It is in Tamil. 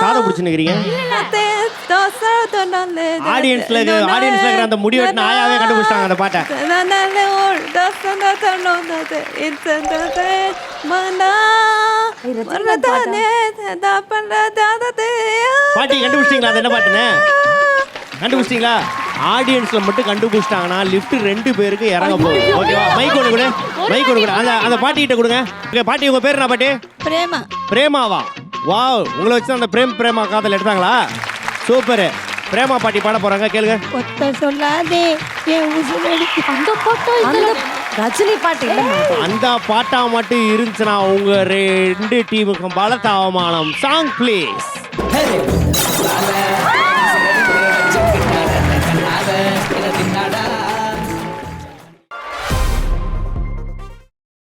காதை பிடிச்சுன்னுக்கிறீங்க ஆடியன்ஸ்ல ஆடியன்ஸ்ல இருக்கிற அந்த முடி வெட்டின ஆயாவே கண்டுபிடிச்சிட்டாங்க அந்த பாட்டை பாட்டி கண்டுபிடிச்சிங்களா அது என்ன பாட்டுன்னு கண்டுபிடிச்சிங்களா ஆடியன்ஸ்ல மட்டும் கண்டுபிடிச்சிட்டாங்கன்னா லிஃப்ட் ரெண்டு பேருக்கு இறங்க போகுது. ஓகேவா மைக் ஒன்று கொடு மைக் ஒன்று கொடு அந்த அந்த பாட்டி கிட்ட கொடுங்க. ஓகே பாட்டி உங்க பேர் என்ன பாட்டி? பிரேமா. பிரேமாவா? வாவ் உங்களை வச்சு அந்த பிரேம் பிரேமா காதல் எடுத்தாங்களா? சூப்பர் பிரேமா பாட்டி பாட போறாங்க. கேளுங்க. ஒத்த சொல்லாதே. அந்த பாட்டா அந்த ரஜினி பாட்டு அந்த பாட்டா மட்டும் இருந்துச்சுன்னா உங்க ரெண்டு டீமுக்கும் பலத்த அவமானம். Song please